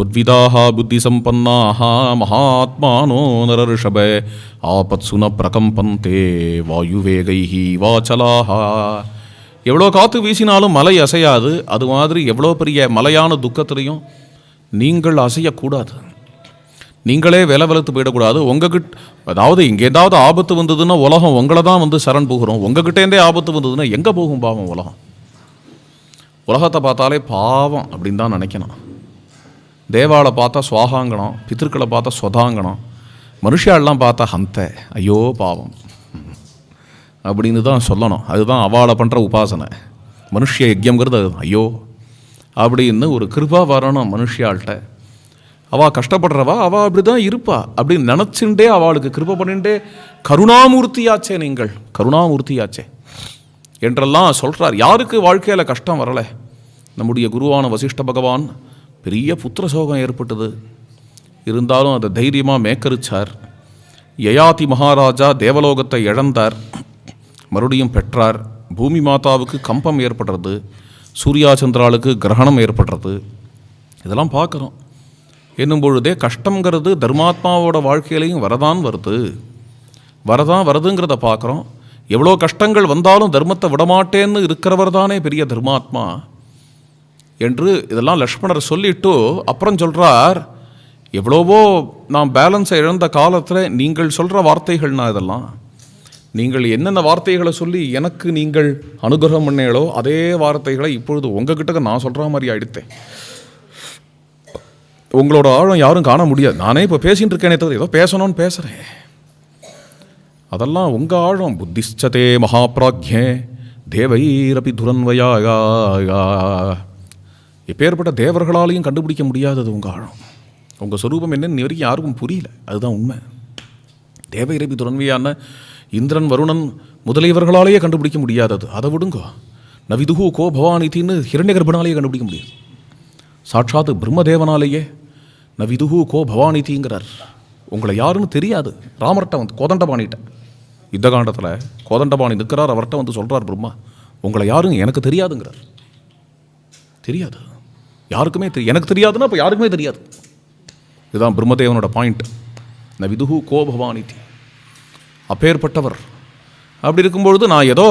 त्वद्विदाः बुद्धिसम्पन्नाः महात्मानो नरऋषभ ஆபத்சு ந பிரகம்பந்தே வாயுவேகைஹ வாச்சலாக எவ்வளோ காற்று வீசினாலும் மலை அசையாது அது மாதிரி எவ்வளோ பெரிய மலையான துக்கத்திலையும் நீங்கள் அசையக்கூடாது நீங்களே வில வெளுத்து போயிடக்கூடாது உங்ககிட்ட அதாவது இங்கே ஏதாவது ஆபத்து வந்ததுன்னா உலகம் உங்களை தான் வந்து சரண் போகிறோம் உங்ககிட்டேருந்தே ஆபத்து வந்ததுன்னா எங்கே போகும் பாவம் உலகம் உலகத்தை பார்த்தாலே பாவம் அப்படின்னு தான் நினைக்கணும் தேவாவை பார்த்தா சுவாகாங்கணம் பித்திருக்களை பார்த்தா சொதாங்கணம் மனுஷாலெலாம் பார்த்தா ஹந்த. ஐயோ பாவம். அப்படின்னு தான் சொல்லணும். அதுதான் அவாளை பண்ணுற உபாசனை. மனுஷ யஜ்யங்கிறது அது ஐயோ அப்படின்னு ஒரு கிருபா வரணும் மனுஷியாள்கிட்ட. அவள் கஷ்டப்படுறவா? அவள் அப்படி தான் இருப்பா. அப்படின்னு நினச்சிண்டே அவளுக்கு கிருப பண்ணிண்டே கருணாமூர்த்தியாச்சே நீங்கள். கருணாமூர்த்தியாச்சே. என்றெல்லாம் சொல்கிறார் யாருக்கு வாழ்க்கையில் கஷ்டம் வரலை? நம்முடைய குருவான வசிஷ்ட பகவான். பெரிய புத்திர சோகம் ஏற்பட்டது. இருந்தாலும் அதை தைரியமாக மேக்கரிச்சார். யயாதி மகாராஜா தேவலோகத்தை இழந்தார். மறுபடியும் பெற்றார். பூமி மாதாவுக்கு கம்பம் ஏற்படுறது. சூர்யா சந்திராளுக்கு கிரகணம் ஏற்படுறது. இதெல்லாம் பார்க்குறோம். என்னும் பொழுதே கஷ்டங்கிறது தர்மாத்மாவோட வாழ்க்கையிலையும் வரதான் வருது. வரதான் வருதுங்கிறத பார்க்குறோம். எவ்வளோ கஷ்டங்கள் வந்தாலும் தர்மத்தை விடமாட்டேன்னு இருக்கிறவர் தானே பெரிய தர்மாத்மா. என்று இதெல்லாம் லக்ஷ்மணர் சொல்லிட்டு அப்புறம் சொல்கிறார் எவ்வளவோ நான் பேலன்ஸை இழந்த காலத்தில் நீங்கள் சொல்கிற வார்த்தைகள்னா இதெல்லாம். நீங்கள் என்னென்ன வார்த்தைகளை சொல்லி எனக்கு நீங்கள் அனுகிரகம் பண்ணீங்களோ அதே வார்த்தைகளை இப்பொழுது உங்ககிட்ட நான் சொல்கிற மாதிரி ஆயிடுத்தேன். உங்களோட ஆழம் யாரும் காண முடியாது. நானே இப்போ பேசிகிட்டு இருக்கேனே தவிர ஏதோ பேசணும்னு பேசுகிறேன் அதெல்லாம் உங்கள் ஆழம். புத்திஷ்டதே மகாபிராக்யே தேவைரபி துரன்வயா எப்பேற்பட்ட தேவர்களாலையும் கண்டுபிடிக்க முடியாதது உங்கள் ஆழம். உங்கள் சொரூபம் என்னன்னு வரைக்கும் யாருக்கும் புரியல. அதுதான் உண்மை. தேவ இறைவி துறன்மையான இந்திரன் வருணன் முதலியவர்களாலேயே கண்டுபிடிக்க முடியாதது. அதை விடுங்கோ. நவிதுகு கோ பவானிதின்னு ஹிரண்ய கர்ப்பனாலேயே கண்டுபிடிக்க முடியாது சாட்சாத் பிரம்மதேவனாலேயே நவிதுகு கோ பவானிதிங்கிறார். உங்களை யாருன்னு தெரியாது. ராமர்கிட்ட வந்து கோதண்டபாணிகிட்ட யுத்த காண்டத்தில் கோதண்டபாணி நிற்கிறார் அவர்கிட்ட வந்து சொல்கிறார் பிரம்மா. உங்களை யாரும் எனக்கு தெரியாதுங்கிறார். தெரியாது. யாருக்குமே தெரியும் எனக்கு தெரியாதுன்னா அப்போ யாருக்குமே தெரியாது. இதுதான் பிரம்மதேவனோட பாயிண்ட் ந விதுகு கோபவானிதி அப்பேற்பட்டவர். அப்படி இருக்கும்பொழுது நான் ஏதோ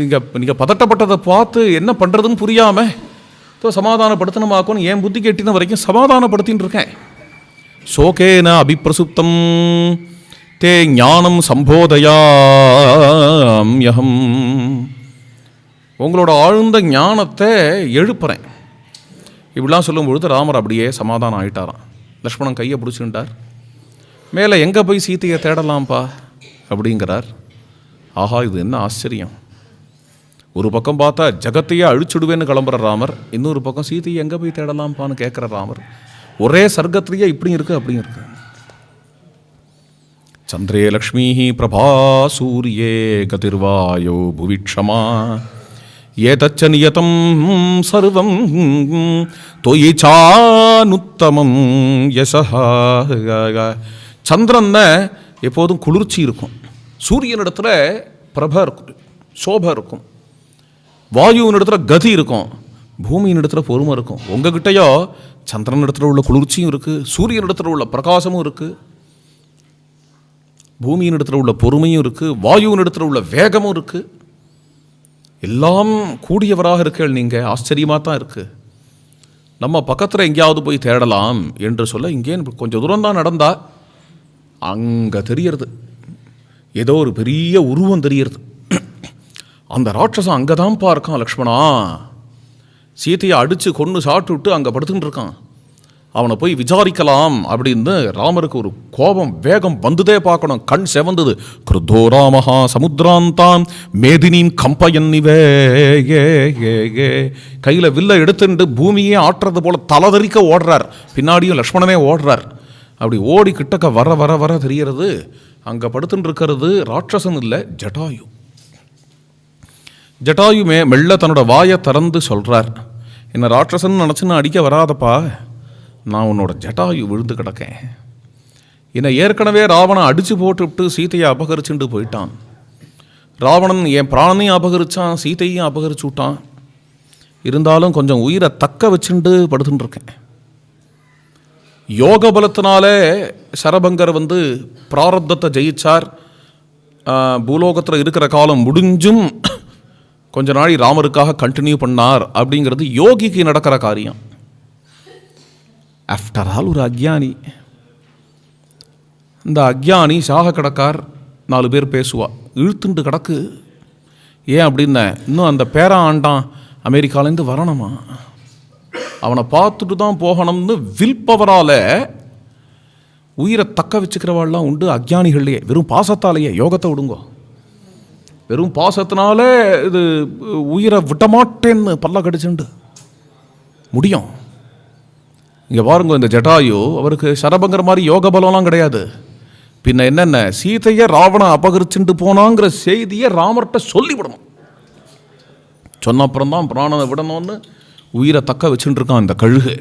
நீங்கள் நீங்கள் பதட்டப்பட்டதை பார்த்து என்ன பண்ணுறதுன்னு புரியாமல் ஏதோ சமாதானப்படுத்தணுமாக்கணும் என் புத்தி கெட்டின வரைக்கும் சமாதானப்படுத்தின்னு இருக்கேன். சோகேன அபிப்பிரசுப்தம். தே ஞானம் சம்போதயாம்யகம் உங்களோட ஆழ்ந்த ஞானத்தை எழுப்புறேன். இப்படிலாம் சொல்லும் பொழுது ராமர் அப்படியே சமாதானம் ஆயிட்டாராம். லக்ஷ்மணன் கையை பிடிச்சுட்டார் மேலே எங்கே போய் சீத்தையை தேடலாம்ப்பா? அப்படிங்கிறார். ஆஹா இது என்ன ஆச்சரியம். ஒரு பக்கம் பார்த்தா ஜகத்தையே அழிச்சுடுவேன்னு கிளம்புற ராமர் இன்னொரு பக்கம் சீதையை எங்கே போய் தேடலாம்ப்பான்னு கேட்குற ராமர். ஒரே சர்க்கத்திலேயே இப்படி இருக்குது அப்படியும் இருக்கு. சந்திரே லக்ஷ்மி பிரபா சூரியே கதிர்வாயோ புவிக்ஷமா ஏதச்ச நியதம் சர்வம் தொயி சானுத்தமம் யசஹா. சந்திரன்ன எப்போதும் குளிர்ச்சி இருக்கும். சூரியனிடத்தில் பிரப இருக்கும் சோபை இருக்கும். வாயுவின் இடத்துல கதி இருக்கும் பூமியின் இடத்துல பொறுமை இருக்கும். உங்ககிட்டயோ சந்திரன் இடத்துல உள்ள குளிர்ச்சியும் இருக்குது சூரியன் இடத்துல உள்ள பிரகாசமும் இருக்குது பூமியின் இடத்துல உள்ள பொறுமையும் இருக்குது வாயுவின் இடத்துல உள்ள வேகமும் இருக்குது எல்லாம் கூடியவராக இருக்கீர்கள் நீங்கள் ஆச்சரியமாக தான் இருக்குது நம்ம பக்கத்தில் எங்கேயாவது போய் தேடலாம் என்று சொல்ல இங்கே கொஞ்சம் தூரம் தான் நடந்தா அங்கே தெரியறது. ஏதோ ஒரு பெரிய உருவம் தெரியறது. அந்த ராட்சசன் அங்கே தான்ப்பா இருக்கான் லக்ஷ்மணா. சீத்தையை அடித்து கொன்று சாப்பிட்டு விட்டு அங்கே படுத்துக்கிட்டு இருக்கான். அவனை போய் விசாரிக்கலாம் அப்படின்னு ராமருக்கு ஒரு கோபம் வேகம் வந்துதே பார்க்கணும். கண் செவந்தது. கிருதோ ராமஹா சமுத்திராந்தாம் மேதினியும் கம்பயன்னிவே ஏ ஏ ஏ. கையில் வில்ல எடுத்துட்டு பூமியே ஆட்டுறது போல தலதறிக்க ஓடுறார். பின்னாடியும் லக்ஷ்மணனே ஓடுறார். அப்படி ஓடி கிட்டக்க வர வர வர தெரியறது அங்கே படுத்துட்டு இருக்கிறது ராட்சசன் இல்லை ஜட்டாயு ஜட்டாயுமே மெல்ல தன்னோட வாயை திறந்து சொல்கிறார் என்ன ராட்சசன் நினச்சின்னு அடிக்க வராதப்பா. நான் உன்னோட ஜட்டாயு விழுந்து கிடக்கேன். என்னை ஏற்கனவே ராவணன் அடித்து போட்டுவிட்டு சீதையை அபகரிச்சுட்டு போயிட்டான். ராவணன் என் பிராணனையும் அபகரிச்சான் சீதையும் அபகரிச்சு விட்டான் இருந்தாலும் கொஞ்சம் உயிரை தக்க வச்சுண்டு படுத்துட்டுருக்கேன் யோக பலத்தினாலே சரபங்கர் வந்து பிராரப்தத்தை ஜெயிச்சார். பூலோகத்தில் இருக்கிற காலம் முடிஞ்சும் கொஞ்ச நாளை ராமருக்காக கண்டினியூ பண்ணார் அப்படிங்கிறது யோகிக்கு நடக்கிற காரியம். ஆஃப்டர் ஆல் ஒரு அக்ஞானி இந்த அக்ஞானி சாக கடக்கார் நாலு பேர் பேசுவா. இழுத்துண்டு கிடக்கு. ஏன் அப்படின்ன இன்னும் அந்த பேரா ஆண்டான் அமெரிக்காலேருந்து வரணுமா? அவனை பார்த்துட்டு தான் போகணும்னு வில்பவரால் உயிரை தக்க வச்சுக்கிறவாள்லாம் உண்டு அக்ஞானிகள்லையே வெறும் பாசத்தாலேயே யோகத்தை விடுங்கோ. வெறும் பாசத்தினாலே இது உயிரை விட்டமாட்டேன்னு பல்ல கடிச்சுண்டு. முடியும். இங்கே பாருங்க இந்த ஜட்டாயு அவருக்கு சரபங்கிற மாதிரி யோக பலம்லாம் கிடையாது. பின்ன என்னென்ன? சீதையை ராவணன் அபகரிச்சுட்டு போனாங்கிற செய்தியை ராமர்கிட்ட சொல்லிவிடணும். சொன்ன அப்புறம் தான் பிராணனை விடணும்னு உயிரை தக்க வச்சுட்டு இருக்கான் இந்த கழுகு.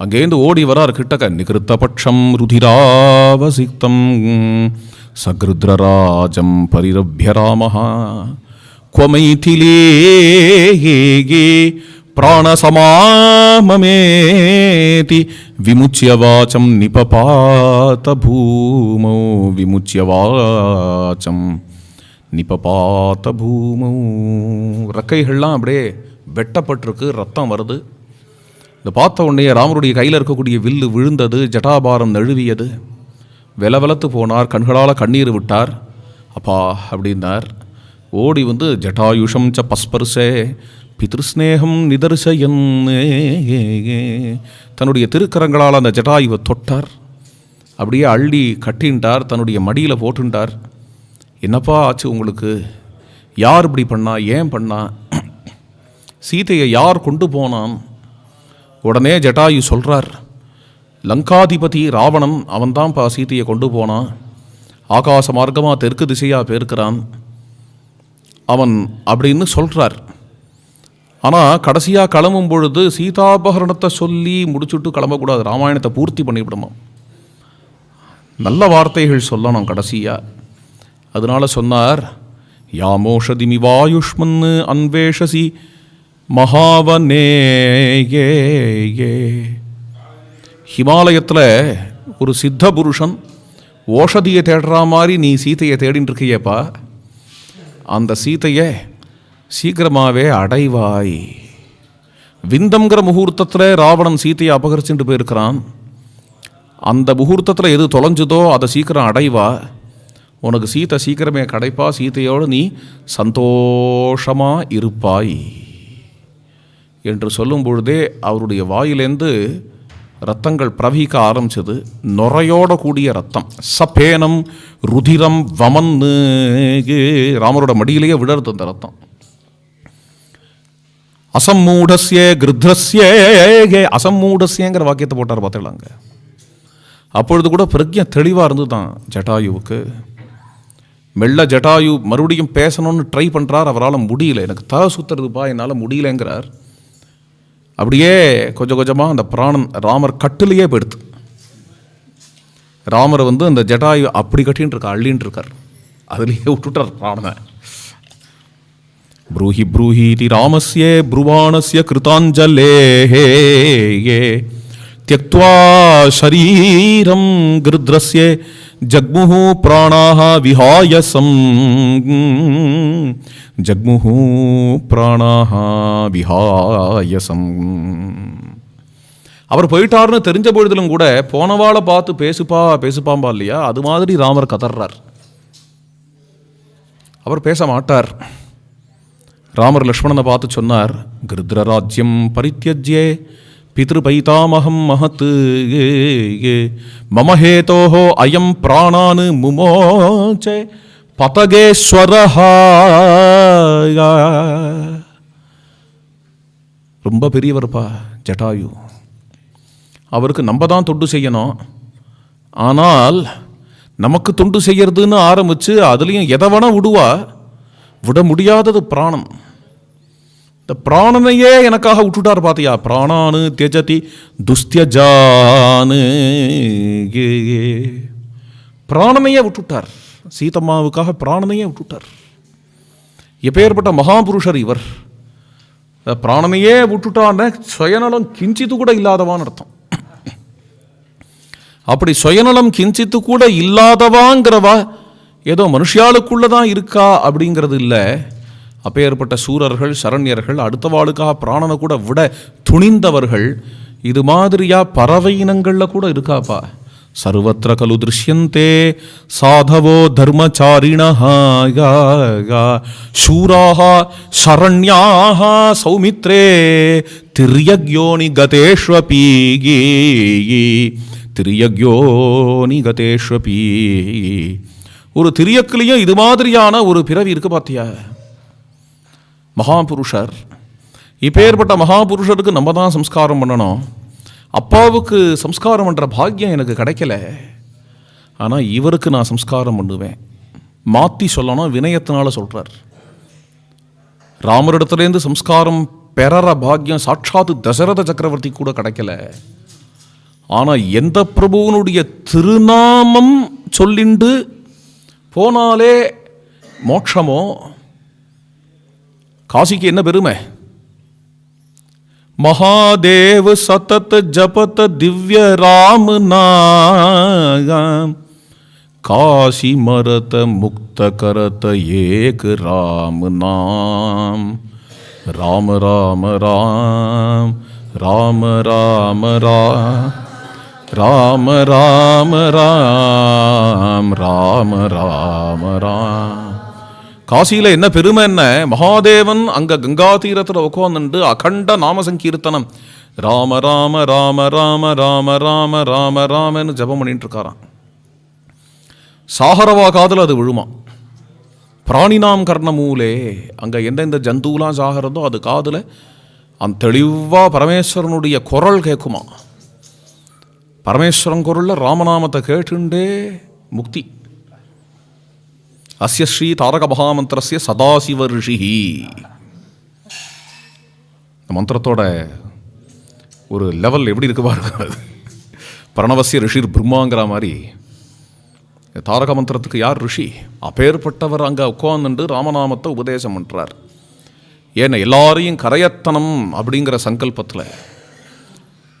அங்கேருந்து ஓடி வரார் கிட்டக்க நிகிருத்தபட்சம் ருதிராவசிக்தம் சகிருத்ரராஜம் பரிரபிய ராமஹா. குவமைதிலே பிராணசமாமமேதி. விமுச்சிய வாச்சம் நிபபாத பூமோ விமுச்சிய வாச்சம் நிபபாத பூமோ. ரெக்கைகள்லாம் அப்படியே வெட்டப்பட்டிருக்கு ரத்தம் வருது. இந்த பார்த்த உடனே ராமருடைய கையில் இருக்கக்கூடிய வில்லு விழுந்தது ஜட்டாபாரம் நழுவியது. வெல வெலத்து போனார் கண்களால் கண்ணீர் விட்டார். அப்பா அப்படின்னார். ஓடி வந்து ஜட்டாயுஷம் ச பஸ்பர்சே பிதிருஸ்நேகம் நிதர்சயன் தன்னுடைய திருக்கரங்களால் அந்த ஜட்டாயுவை தொட்டார். அப்படியே அள்ளி கட்டின்ட்டார் தன்னுடைய மடியில் போட்டுண்டார் என்னப்பா ஆச்சு உங்களுக்கு? யார் இப்படி பண்ணா? ஏன் பண்ணா? சீதையை யார் கொண்டு போனான்? உடனே ஜட்டாயு சொல்கிறார் லங்காதிபதி ராவணன் அவன்தான் பா சீதையை கொண்டு போனான் ஆகாச மார்க்கமாக தெற்கு திசையாக பேர்க்கிறான். அவன் அப்படின்னு சொல்கிறார் ஆனால் கடைசியாக கிளம்பும் பொழுது சீதாபகரணத்தை சொல்லி முடிச்சுட்டு கிளம்பக்கூடாது. ராமாயணத்தை பூர்த்தி பண்ணிவிடணும். நல்ல வார்த்தைகள் சொல்லணும் கடைசியாக அதனால சொன்னார் யாமோஷதிமி வாயுஷ்மன்னு அன்வேஷசி மகாவனேயே ஹிமாலயத்தில் ஒரு சித்த புருஷன் ஓஷதியை தேடுற மாதிரி நீ சீதையை தேடின்னு இருக்கியப்பா. அந்த சீதையை சீக்கிரமாகவே அடைவாய். விந்தம்ங்கிற முகூர்த்தத்தில் ராவணன் சீதையை அபகரிச்சுட்டு போயிருக்கிறான். அந்த முகூர்த்தத்தில் எது தொலைஞ்சுதோ அதை சீக்கிரம் அடைவா. உனக்கு சீத்தை சீக்கிரமே கிடைப்பா சீத்தையோடு நீ சந்தோஷமாக இருப்பாய். என்று சொல்லும் பொழுதே அவருடைய வாயிலேருந்து ரத்தங்கள் பிரவிக்க ஆரம்பிச்சது. நுரையோட கூடிய ரத்தம். சபேனம் ருதிரம் வமன்னு ராமரோட மடியிலேயே விடருது அந்த ரத்தம். அசம்மூடஸ்யே கிருத்ரஸ்யே அசம்மூடஸ்யேங்கிற வாக்கியத்தை போட்டார் பார்த்துக்கலாங்க அப்பொழுது கூட பிரஜை தெளிவாக இருந்து தான் ஜட்டாயுவுக்கு. மெல்ல ஜட்டாயு மறுபடியும் பேசணும்னு ட்ரை பண்ணுறார் அவரால் முடியல. எனக்கு தலை சுற்றுறதுப்பா என்னால் முடியலங்கிறார். அப்படியே கொஞ்சம் கொஞ்சமாக அந்த பிராணன் ராமர் கட்டிலேயே போயிடுது. ராமர் வந்து அந்த ஜட்டாயு அப்படி கட்டின்னு இருக்கா அள்ளின்னு இருக்கார். அதுலேயே விட்டுட்டார் பிராணனை. ப்ரூஹி ப்ரூஹீதி ராமஸ்ய ப்ருவாணஸ்ய கிருதாஞ்சலேः त्यक्त्वा शरीरं गृध्रस्य जग्मुः प्राणाः विहायसं जग्मुः प्राणाः விஹாயசம் அவர் போயிட்டார்னு தெரிஞ்ச பொழுதிலும் கூட போனவாளை பார்த்து பேசுப்பா பேசுப்பாம்பா இல்லையா அது மாதிரி ராமர் கதறார் அவர் பேச மாட்டார் ராமர் லக்ஷ்மணனை பார்த்து சொன்னார் கிருத்ரராஜ்யம் பரித்தியஜ்யே பிதృபைதாமகம் மகத் மம மமஹேதோஹோ அயம் பிராணானு முமோச்சே பதகேஸ்வரஹா ரொம்ப பெரியவர்ப்பா ஜட்டாயு. அவருக்கு நம்ம தான் தொண்டு செய்யணும். ஆனால் நமக்கு தொண்டு செய்யறதுன்னு ஆரம்பித்து அதுலேயும் எதை வேணால் விடுவா விட முடியாதது பிராணம். இந்த பிராணனையே எனக்காக விட்டுட்டார் பார்த்தியா பிராணானு தியஜதி துஸ்தியஜானு பிராணனையே விட்டுட்டார் சீதம்மாவுக்காக பிராணனையே விட்டுட்டார் எப்பேற்பட்ட மகாபுருஷர் இவர். பிராணனையே விட்டுட்டான்னு சுயநலம் கிஞ்சித்து கூட இல்லாதவான்னு அர்த்தம். அப்படி சுயநலம் கிஞ்சித்து கூட இல்லாதவாங்கிறவா ஏதோ மனுஷியாளுக்குள்ள தான் இருக்கா அப்படிங்கிறது இல்லை. அப்போ சூரர்கள் சரண்யர்கள் அடுத்த வாளுக்காக பிராணனை கூட விட துணிந்தவர்கள் இது மாதிரியா பறவை இனங்களில் கூட இருக்காப்பா. சர்வத்திர கலு திருஷ்யந்தே சாதவோ தர்மச்சாரிணஹாயா சூராக சரண்யாக சௌமித்ரே திரியக்யோனி கதேஷ்வபீகி திரியக்யோனி கதேஷ்வபீ ஒரு திரியக்கிலையும் இது மாதிரியான ஒரு பிறவி இருக்கு பார்த்தியா மகாபுருஷர். இப்பேற்பட்ட மகாபுருஷருக்கு நம்ம தான் சம்ஸ்காரம் பண்ணணும். அப்பாவுக்கு சம்ஸ்காரம் பண்ணுற பாக்கியம் எனக்கு கிடைக்கல. ஆனால் இவருக்கு நான் சம்ஸ்காரம் பண்ணுவேன். மாற்றி சொல்லணும் வினயத்தினால சொல்கிறார் ராமரிடத்துலேருந்து சம்ஸ்காரம் பெறற பாக்கியம் சாட்சாத்து தசரத சக்கரவர்த்தி கூட கிடைக்கல. ஆனால் எந்த பிரபுவனுடைய திருநாமம் சொல்லிண்டு போனாலே மோட்சமோ காசிக்கு என்ன பெருமை? மகாதேவ் சதத் ஜபத் திவ்ய ராம் நாம் காசி மரத முக்த கரத ஏக் ராம் நாம் ராம ராம ராம். ராம ராம ராம் ராம ராம ராம். ராம ராம ராம். காசியில என்ன பெருமை என்ன? மகாதேவன் அங்கே கங்கா தீரத்தில் உட்காந்துண்டு அகண்ட நாம சங்கீர்த்தனம். ராம ராம ராம ராம ராம ராம ராம ராமன்னு ஜெபம் பண்ணிட்டு இருக்காராம். சாகரவா காதல் அது விழுமா? பிராணினாம் கர்ணமூலே அங்கே எந்தெந்த ஜந்துலாம் சாகிறதோ அது காதில் அந்த தெளிவாக பரமேஸ்வரனுடைய குரல் கேட்குமா பரமேஸ்வரன் குரலில் ராமநாமத்தை கேட்டுண்டே முக்தி. அஸ்ய ஸ்ரீ தாரக மகாமந்திரஸ்ய சதாசிவ ரிஷிஹி இந்த மந்திரத்தோட ஒரு லெவல் எப்படி இருக்கு பாருங்க. அது பிரணவசிய ரிஷிர் பிரம்மாங்கிற மாதிரி. தாரக மந்திரத்துக்கு யார் ரிஷி? அப்பேற்பட்டவர் அங்கே உட்காந்துட்டு ராமநாமத்தை உபதேசம் பண்ணுறார் ஏன்னா எல்லாரையும் கரையத்தனம் அப்படிங்கிற சங்கல்பத்தில்.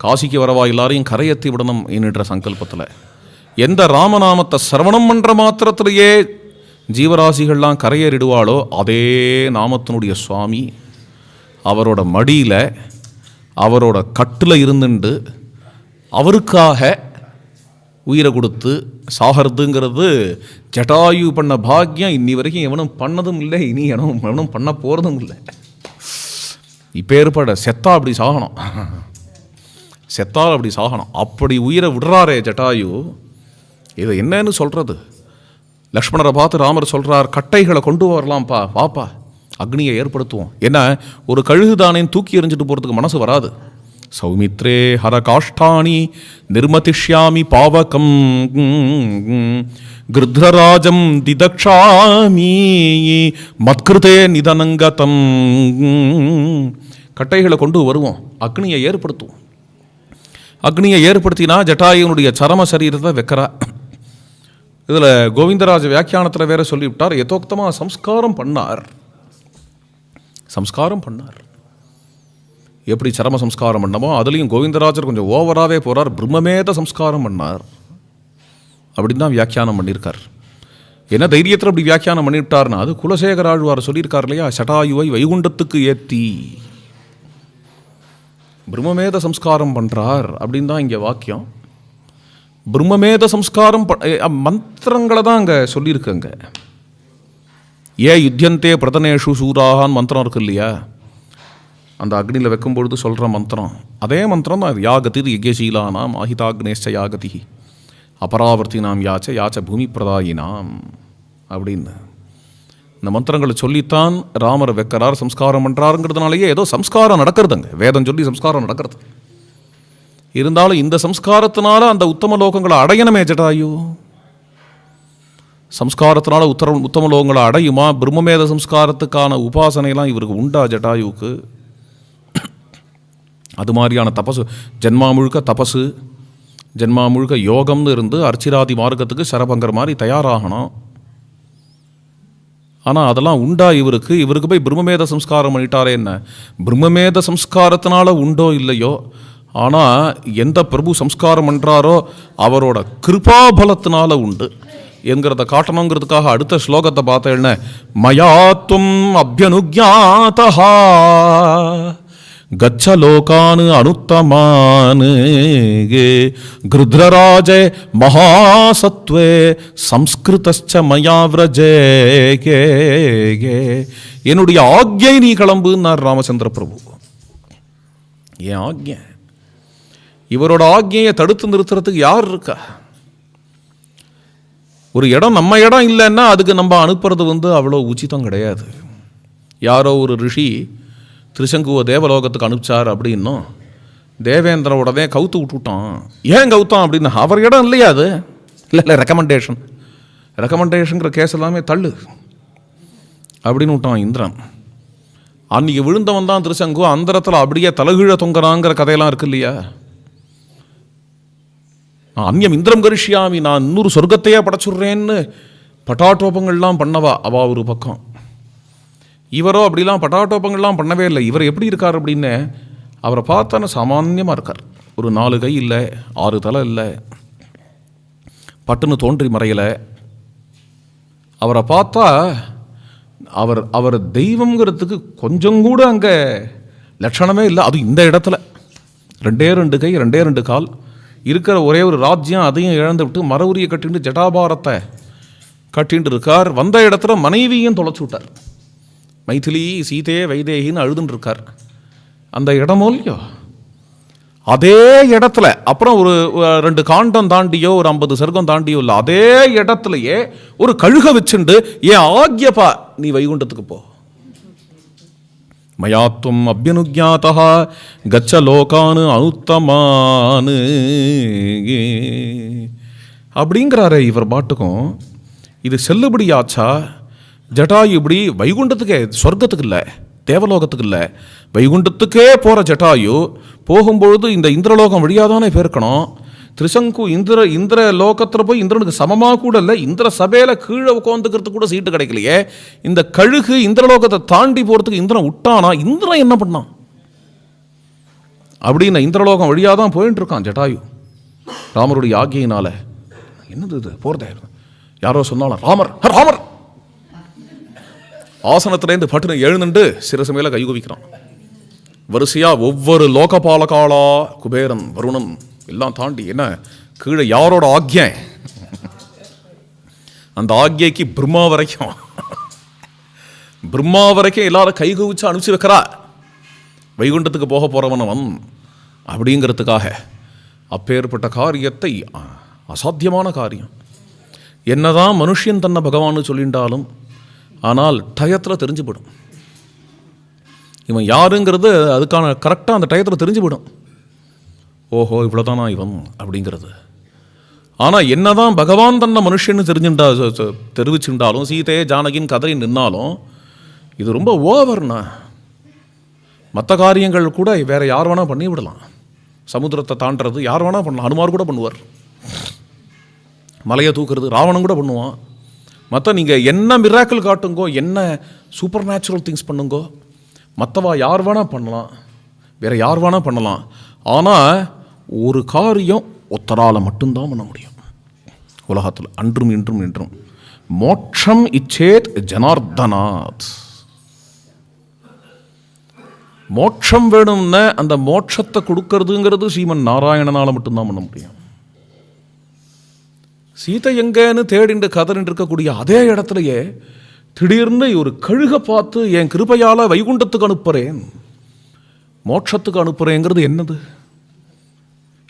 காசிக்கு வரவா எல்லாரையும் கரையத்தி விடணும் என்கிற சங்கல்பத்தில். எந்த ராமநாமத்தை சரவணம் பண்ணுற மாத்திரத்திலேயே ஜீவராசிகள்லாம் கரையேறிடுவாளோ அதே நாமத்தினுடைய சுவாமி அவரோட மடியில் அவரோட கட்டில் இருந்துண்டு அவருக்காக உயிரை கொடுத்து சாகிறதுங்கிறது ஜட்டாயு பண்ண பாக்கியம் இன்னி வரைக்கும் எவனும் பண்ணதும் இல்லை இனி எவனும் எவனும் பண்ண போகிறதும் இல்லை. இப்போ ஏற்பட செத்தா அப்படி சாகணும். செத்தால் அப்படி சாகணும். அப்படி உயிரை விடுறாரே ஜட்டாயு இதை என்னன்னு சொல்கிறது லக்ஷ்மணரை பார்த்து ராமர் சொல்கிறார் கட்டைகளை கொண்டு வரலாம்ப்பா வாப்பா. அக்னியை ஏற்படுத்துவோம். என்ன? ஒரு கழுகு தானே தூக்கி எறிஞ்சிட்டு போகிறதுக்கு மனசு வராது. சௌமித்ரே ஹர காஷ்டானி நிர்மதிஷ்யாமி பாவகம் கிருத்ரராஜம் திதக்ஷாமி மத்கிருதே நிதனங்கதம். கட்டைகளை கொண்டு வருவோம். அக்னியை ஏற்படுத்துவோம். அக்னியை ஏற்படுத்தினா ஜட்டாயுனுடைய சரம சரீரத்தை வைக்கிறா. இதில் கோவிந்தராஜ வியாக்கியானத்தில் வேற சொல்லிவிட்டார் எதோக்தமாக சம்ஸ்காரம் பண்ணார். சம்ஸ்காரம் பண்ணார். எப்படி சரம சம்ஸ்காரம் பண்ணமோ அதுலேயும் கோவிந்தராஜர் கொஞ்சம் ஓவராகவே போகிறார் பிரம்மமேத சம்ஸ்காரம் பண்ணார். அப்படின்னு தான் வியாக்கியானம் பண்ணியிருக்கார். என்ன தைரியத்தில் அப்படி வியாக்கியானம் பண்ணிவிட்டார்னா அது குலசேகர ஆழ்வார் சொல்லியிருக்கார் இல்லையா சட்டாயுவை வைகுண்டத்துக்கு ஏற்றி பிரம்மமேத சம்ஸ்காரம் பண்ணுறார் அப்படின்னு தான் இங்கே வாக்கியம். பிரம்மமேத சம்ஸ்காரம் மந்திரங்களை தான் அங்கே சொல்லியிருக்குங்க ஏ யுத்தியந்தே பிரதனேஷு சூராகான்னு மந்திரம் இருக்கு இல்லையா? அந்த அக்னியில் வைக்கும்பொழுது சொல்கிற மந்திரம். அதே மந்திரம் தான் இது. யாகதிர் யஜ்யசீலானாம் ஆஹிதாக்னேஷ யாகதி. அபராவர்த்தி நாம் யாச்ச யாச்ச பூமி பிரதாயினாம் அப்படின்னு. இந்த மந்திரங்களை சொல்லித்தான் ராமர் வைக்கிறார் சம்ஸ்காரம் பண்ணுறாருங்கிறதுனாலயே ஏதோ சம்ஸ்காரம் நடக்கிறதுங்க. வேதம் சொல்லி சம்ஸ்காரம் நடக்கிறது. இருந்தாலும் இந்த சம்ஸ்காரத்தினால அந்த உத்தம லோகங்களை அடையணுமே ஜடாயு. சம்ஸ்காரத்தினால உத்தர உத்தம லோகங்களை அடையுமா? பிரம்மமேத சம்ஸ்காரத்துக்கான உபாசனைலாம் இவருக்கு உண்டா ஜடாயுவுக்கு? அது மாதிரியான தபசு ஜென்மா முழுக்க தபசு ஜென்மா முழுக்க யோகம்னு இருந்து அர்ச்சிராதி மார்க்கத்துக்கு சரபங்கர் மாதிரி தயாராகணும். ஆனால் அதெல்லாம் உண்டா இவருக்கு? இவருக்கு போய் பிரம்மமேத சம்ஸ்காரம் பண்ணிட்டாரே என்ன? பிரம்மமேத சம்ஸ்காரத்தினால உண்டோ இல்லையோ? ஆனால் எந்த பிரபு சம்ஸ்காரம் பண்ணுறாரோ அவரோட கிருபாபலத்தினால உண்டு. என்கிறத காட்டணுங்கிறதுக்காக அடுத்த ஸ்லோகத்தை பார்த்தேன்னு மயாத்தும் அபியனுஜாத்தா கச்ச லோகான் அனுத்தமானு கிருத்ரராஜ மகாசத்வே சம்ஸ்கிருதச்ச மயா கே என்னுடைய ஆக்ஞை நீ கிளம்புன்னார் ராமச்சந்திர பிரபு. என் ஆக்ஞை? இவரோட ஆக்ஞையை தடுத்து நிறுத்துறதுக்கு யார் இருக்கா? ஒரு இடம் நம்ம இடம் இல்லைன்னா அதுக்கு நம்ம அனுப்புறது வந்து அவ்வளோ உச்சிதம் கிடையாது. யாரோ ஒரு ரிஷி திருசங்குவ தேவலோகத்துக்கு அனுப்பிச்சார் அப்படின்னும் தேவேந்திர உடனே கவுத்து விட்டுட்டான். ஏன் கவுத்தான் அப்படின்னு அவர் இடம் இல்லையா அது? இல்லை இல்லை ரெக்கமெண்டேஷன் ரெக்கமெண்டேஷனுங்கிற கேஸ் எல்லாமே தள்ளு. அப்படின்னு விட்டான் இந்திரன். அன்னைக்கு விழுந்தவன் தான் திருசங்கு அந்தரத்தில் அப்படியே தலகீழ தொங்குறாங்கிற கதையெல்லாம் இருக்கு இல்லையா? நான் அந்நியம் இந்திரம் கரிஷியாமி நான் இன்னொரு சொர்க்கத்தையே படைச்சுடுறேன்னு பட்டாட்டோப்பங்கள்லாம் பண்ணவா? அவா ஒரு பக்கம். இவரோ அப்படிலாம் பட்டாட்டோப்பங்கள்லாம் பண்ணவே இல்லை. இவர் எப்படி இருக்கார் அப்படின்னு அவரை பார்த்தான சாமான்யமாக இருக்கார். ஒரு நாலு கை இல்லை ஆறு தலை இல்லை. பட்டுன்னு தோன்றி மறையலை. அவரை பார்த்தா அவர் அவர் தெய்வங்கிறதுக்கு கொஞ்சம் கூட அங்கே லட்சணமே இல்லை. அது இந்த இடத்துல. ரெண்டே ரெண்டு கை ரெண்டே ரெண்டு கால். இருக்கிற ஒரே ஒரு ராஜ்யம் அதையும் இழந்து விட்டு மர உரிய கட்டிட்டு ஜட்டாபாரத்தை கட்டின்னு இருக்கார் வந்த இடத்துல மனைவியும் தொலைச்சு விட்டார். மைதிலி சீதே வைதேகின்னு அழுதுன்னு இருக்கார் அந்த இடமோ இல்லையோ? அதே இடத்துல அப்புறம் ஒரு ரெண்டு காண்டம் தாண்டியோ ஒரு ஐம்பது சர்க்கம் தாண்டியோ இல்லை அதே இடத்துலையே ஒரு கழுக வச்சுண்டு ஏன் ஆக்யப்பா நீ வைகுண்டத்துக்கு போ. மயாத்துவம் அபியனுஜாத்தா கச்ச லோகானு அனுத்தமானு அப்படிங்கிறாரே இவர் பாட்டுக்கும் இது செல்லுபடியாச்சா ஜட்டாயு இப்படி வைகுண்டத்துக்கே சொர்க்கத்துக்கு இல்லை தேவலோகத்துக்கு இல்லை வைகுண்டத்துக்கே போகிற ஜட்டாயு போகும்பொழுது இந்த இந்திரலோகம் வழியாக தானே பேர்க்கணும் திரிசங்கு இந்திர இந்திர லோகத்தில் போய் இந்திரனுக்கு சமமாக கூட இல்லை இந்திர சபையில் கீழே உட்காந்துக்கிறதுக்கு கூட சீட்டு கிடைக்கலையே இந்த கழுகு இந்திரலோகத்தை தாண்டி போகிறதுக்கு இந்திரன் விட்டானா இந்திரன் என்ன பண்ணான் அப்படின்னு இந்திரலோகம் வழியாக தான் போயின்னு இருக்கான் ஜட்டாயு ராமருடைய ஆக்கியினால என்னது இது போகிறதே யாரோ சொன்னாலும் ராமர் ராமர் ஆசனத்திலேருந்து பட்டுனு எழுந்துண்டு சிரசு கை குவிக்கிறான் வரிசையா ஒவ்வொரு லோகபாலகாலா குபேரன் வருணன் எல்லாம் தாண்டி என்ன கீழே யாரோட ஆக்ஞை? அந்த ஆக்ஞைக்கு பிரம்மா வரைக்கும். பிரம்மா வரைக்கும் எல்லாரும் கை குவிச்சு அனுப்பிச்சு வைக்கிறா வைகுண்டத்துக்கு போக போகிறவனவன் அப்படிங்கிறதுக்காக அப்பேற்பட்ட காரியத்தை அசாத்தியமான காரியம். என்னதான் மனுஷன் தன்னை பகவான்னு சொல்லிண்டாலும் ஆனால் டயத்தில் தெரிஞ்சுப்படும் இவன் யாருங்கிறது அதுக்கான கரெக்டாக அந்த டயத்தில் தெரிஞ்சுவிடும் ஓஹோ இவ்வளோதானா இவன் அப்படிங்கிறது. ஆனால் என்னதான் பகவான் தன்னை மனுஷன்னு தெரிஞ்சுட்டா தெரிவிச்சுட்டாலும் சீதையே ஜானகின் கதறி நின்னாலும் இது ரொம்ப ஓவர்ண்ணா மற்ற காரியங்கள் கூட வேற யார் வேணால் பண்ணி விடலாம். சமுத்திரத்தை தாண்டுறது யார் வேணால் பண்ணலாம். அனுமார் கூட பண்ணுவார். மலையை தூக்குறது ராவணன் கூட பண்ணுவான். மற்ற நீங்கள் என்ன மிராக்கிள் காட்டுங்கோ என்ன சூப்பர் நேச்சுரல் திங்ஸ் பண்ணுங்கோ மற்றவா யார் வேணால் பண்ணலாம். வேற யார் வேணால் பண்ணலாம். ஆனால் ஒரு காரியம் ஒத்தரால் மட்டும்தான் பண்ண முடியும். உலகத்தில் அன்றும் இன்றும் இன்றும் மோட்சம் இச்சேத் ஜனார்தனாத் மோட்சம் வேணும்னா அந்த மோட்சத்தை கொடுக்கறதுங்கிறது ஸ்ரீமன் நாராயணனால் மட்டும்தான் பண்ண முடியும். சீதை எங்கேன்னு தேடிண்டு கதறிண்டு இருக்கக்கூடிய அதே இடத்துலயே திடீர்னு ஒரு கழுக பார்த்து என் கிருபையால் வைகுண்டத்துக்கு அனுப்புறேன். மோட்சத்துக்கு அனுப்புகிறேங்கிறது என்னது?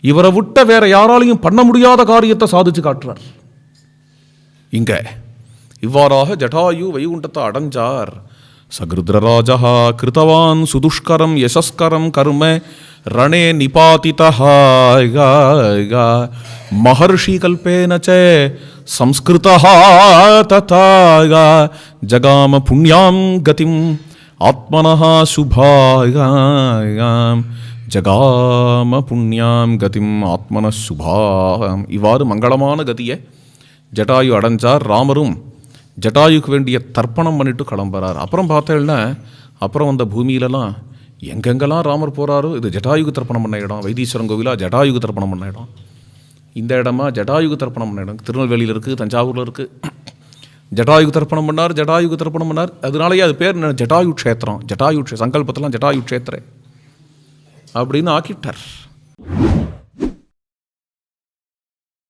இவரை விட்ட வேற யாராலையும் பண்ண முடியாத காரியத்தை சாதிச்சு காட்டுறார். இங்க இவ்வாறாக ஜடாயு வைகுண்டத்தை அடைஞ்சார். சகிருத்ரராஜா கிருத்தவான் சுதுஷ்கரம் யசஸ்கரம் கர்ம ரணே நிபாதிதா மகர்ஷி கல்பேன சம்ஸ்கிருதா ததா ஜகாம புண்ணியாம் கதிம். ஆத்மனः சுபாயாம் ஜகாம புண்ணியாம் கதிம் ஆத்மன சுபாம் இவ்வாறு மங்களமான கதியை ஜட்டாயு அடைஞ்சார். ராமரும் ஜட்டாயுக்கு வேண்டிய தர்ப்பணம் பண்ணிட்டு கிளம்புறார். அப்புறம் பார்த்தேன்னா அப்புறம் அந்த பூமியிலலாம் எங்கெங்கெல்லாம் ராமர் போகிறாரோ இது ஜட்டாயுகு தர்ப்பணம் பண்ண இடம். வைத்தீஸ்வரன் கோவிலா ஜட்டாயுகு தர்ப்பணம் பண்ண இடம். இந்த இடமா ஜட்டாயுகு தர்ப்பணம் பண்ண இடம். திருநெல்வேலியில் இருக்குது தஞ்சாவூரில் இருக்குது ஜடாயு தர்ப்பணம் பண்ணார் ஜடாயு தர்ப்பணம் பண்ணார் அதனாலேயே அது பேர் என்ன? ஜடாயு க்ஷேத்திரம் ஜட்டாயு சங்கல்பத்தெல்லாம் ஜடாயு க்ஷேத்திர அப்படின்னு ஆக்கிட்டார்.